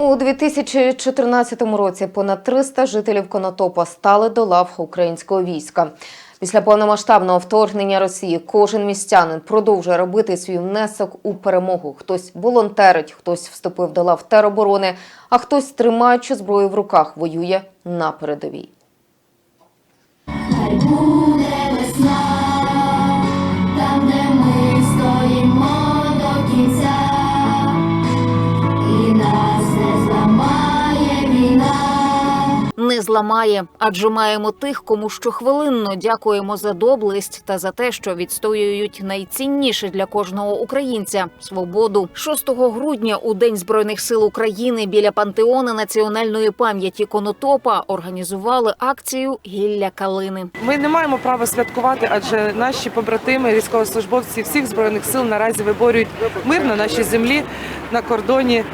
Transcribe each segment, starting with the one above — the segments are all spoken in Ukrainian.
У 2014 році понад 300 жителів Конотопа стали до лав українського війська. Після повномасштабного вторгнення Росії кожен містянин продовжує робити свій внесок у перемогу. Хтось волонтерить, хтось вступив до лав тероборони, а хтось, тримаючи зброю в руках, воює на передовій. Зламає, адже маємо тих, кому щохвилинно дякуємо за доблесть та за те, що відстоюють найцінніше для кожного українця свободу. 6 грудня, у День збройних сил України, біля пантеона національної пам'яті Конотопа організували акцію Гілля калини. Ми не маємо права святкувати, адже наші побратими, військовослужбовці всіх збройних сил наразі виборюють мир на нашій землі на кордоні,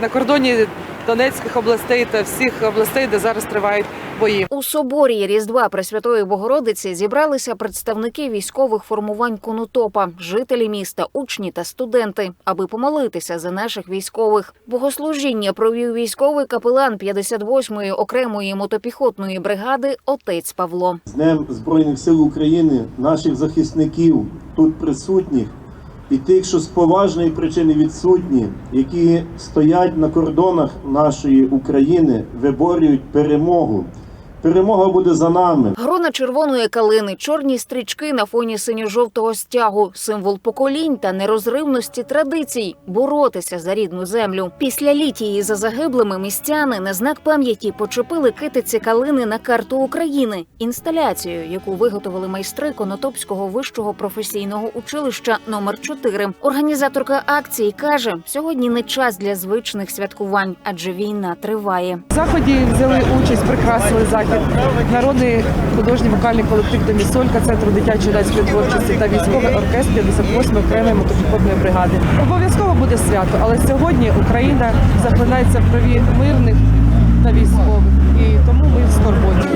на кордоні Донецьких областей та всіх областей, де зараз тривають бої. У соборі Різдва Пресвятої Богородиці зібралися представники військових формувань Конотопа, жителі міста, учні та студенти, аби помолитися за наших військових. Богослужіння провів військовий капелан 58-ї окремої мотопіхотної бригади отець Павло. з Днем Збройних сил України, наших захисників тут присутніх і тих, що з поважної причини відсутні, які стоять на кордонах нашої України, виборюють перемогу. Перемога буде за нами. Грона червоної калини, чорні стрічки на фоні синьо-жовтого стягу, символ поколінь та нерозривності традицій боротися за рідну землю. Після літії за загиблими містяни на знак пам'яті почепили китиці калини на карту України. Інсталяцію, яку виготовили майстри Конотопського вищого професійного училища номер 4 Організаторка акції каже: сьогодні не час для звичних святкувань, адже війна триває. В заході взяли участь, прикрасили захід. Народний художній вокальний колектив Демісолька, центру дитячої юнацької творчості та військовий оркестр 58-ї окремої мотопіхотної бригади. Обов'язково буде свято, але сьогодні Україна захлинається в крові мирних та військових, і тому ми в скорботі.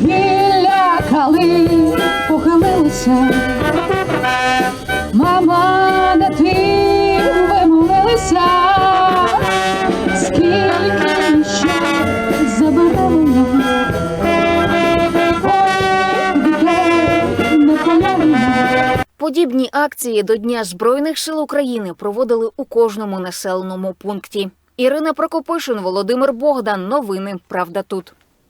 біля калин похилилися. Мама, не ти ви Подібні акції до Дня Збройних сил України проводили у кожному населеному пункті. Ірина Прокопишин, Володимир Богдан. Новини. Правда тут.